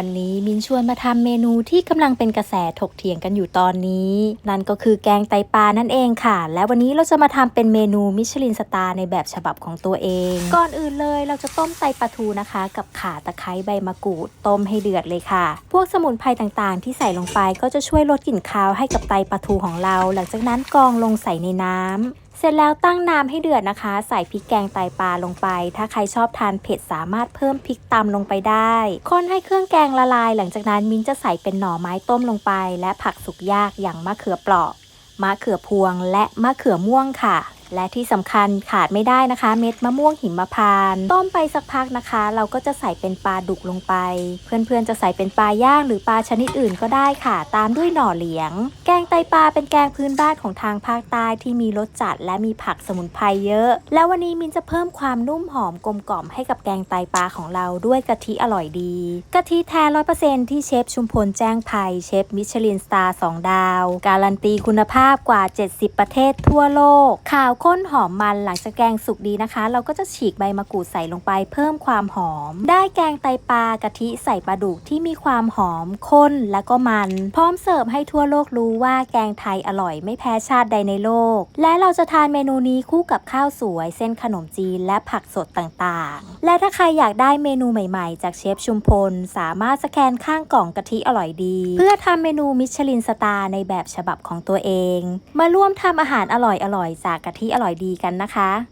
วันนี้มินชวนมาทำเมนูที่กำลังเป็นกระแสถกเถียงกันอยู่ตอนนี้ นั่นก็คือแกงไตปลานั่นเองค่ะ และวันนี้เราจะมาทำเป็นเมนูมิชลินสตาร์ในแบบฉบับของตัวเอง ก่อนอื่นเลยเราจะต้มไตปลาทูนะคะ กับข่าตะไคร้ใบมะกรูดต้มให้เดือดเลยค่ะ พวกสมุนไพรต่างๆ ที่ใส่ลงไปก็จะช่วยลดกลิ่นคาวให้กับไตปลาทูของเรา หลังจากนั้นกรองลงใส่ในน้ำ เสร็จแล้วตั้งน้ำให้เดือดนะคะ ใส่พริกแกงไตปลาลงไป ถ้าใครชอบทานเผ็ดสามารถเพิ่มพริกตำลงไปได้ คนให้เครื่องแกงละลาย หลังจากนั้นมิ้นจะใส่เป็นหน่อไม้ต้มลงไป และผักสุกยากอย่างมะเขือเปราะมะเขือพวงและมะเขือม่วงค่ะ และที่สำคัญขาดไม่ได้นะคะ เม็ดมะม่วงหิมพานต์ต้มไปสักพักนะคะ เราก็จะใส่เป็นปลาดุกลงไป เพื่อนๆจะใส่เป็นปลาย่างหรือปลาชนิดอื่นก็ได้ค่ะ ตามด้วยหน่อเหลียง แกงไตปลาเป็นแกงพื้นบ้านของทางภาคใต้ที่มีรสจัดและมีผักสมุนไพรเยอะ แล้ววันนี้มินจะเพิ่มความนุ่มหอมกลมกล่อมให้กับแกงไตปลาของเราด้วยกะทิอร่อยดีกะทิแท้ร้อยเปอร์เซ็นที่เชฟชุมพลแจ้งภัยเชฟมิชลินสตาร์2ดาว การันตีคุณภาพกว่า 70 ประเทศทั่วโลกข่าวข้นหอมมันหลังจากแกงสุกดีนะคะ เราก็จะฉีกใบมะกรูดใส่ลงไปเพิ่มความหอม ได้แกงไตปลากะทิใส่ปลาดุกที่มีความหอมข้นและก็มัน พร้อมเสิร์ฟให้ทั่วโลกรู้ว่าแกงไทยอร่อยไม่แพ้ชาติใดในโลก และเราจะทานเมนูนี้คู่กับข้าวสวย เส้นขนมจีนและผักสดต่างๆ และถ้าใครอยากได้เมนูใหม่ๆ จากเชฟชุมพล สามารถสแกนข้างกล่องกะทิอร่อยดี เพื่อทำเมนูมิชลินสตาร์ในแบบฉบับของตัวเอง มาร่วมทำอาหารอร่อยๆจากกะทิทิอร่อยดีกันนะคะ